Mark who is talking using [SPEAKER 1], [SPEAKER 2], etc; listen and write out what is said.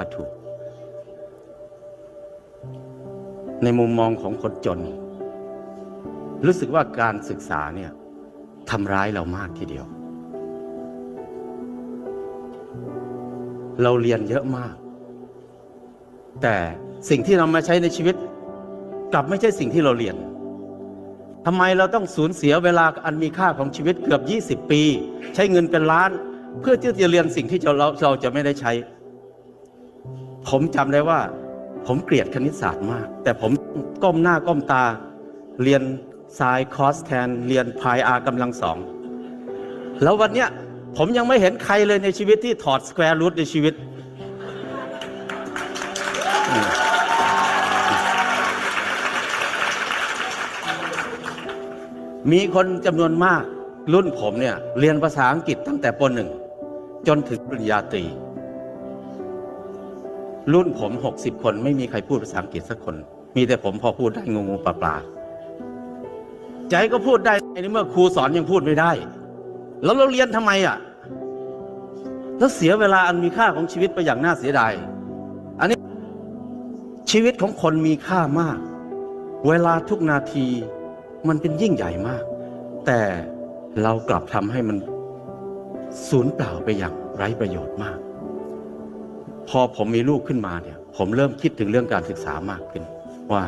[SPEAKER 1] าถูก ในมุมมองของคนจน รู้สึกว่าการศึกษาเนี่ยทำร้ายเรามากทีเดียว เราเรียนเยอะมาก แต่สิ่งที่เรามาใช้ในชีวิต กลับไม่ใช่สิ่งที่เราเรียนทำไมเราต้องสูญเสียเวลาอันมีค่าของชีวิตเกือบ 20 ปี ใช้เงินเป็นล้าน เพื่อที่จะเรียนสิ่งที่เราเราจะไม่ได้ใช้ ผมจำได้ว่า ผมเกลียดคณิตศาสตร์มาก แต่ผมก้มหน้าก้มตา เรียนไซน์คอสแทน เรียนพายอากำลังสอง แล้ววันเนี้ยผมยังไม่เห็นใครเลยในชีวิตที่ถอดสแควร์รูทในชีวิต มีคนจำนวนมากรุ่นผมเนี่ย เรียนภาษาอังกฤษตั้งแต่ปหนึ่ง จนถึงปริญญาตรี รุ่นผมหกสิบคนไม่มีใครพูดภาษาอังกฤษสักคน มีแต่ผมพอพูดได้งูงูปลาปลาใจก็พูดได้ในเมื่อครูสอนยังพูดไม่ได้ แล้วเราเรียนทำไมอะ แล้วเสียเวลาอันมีค่าของชีวิตไปอย่างน่าเสียดาย อันนี้ชีวิตของคนมีค่ามาก เวลาทุกนาทีมันเป็นยิ่งใหญ่มาก แต่เรากลับทำให้มันสูญเปล่าไปอย่างไร้ประโยชน์มาก พอผมมีลูกขึ้นมาเนี่ย ผมเริ่มคิดถึงเรื่องการศึกษามากขึ้นว่า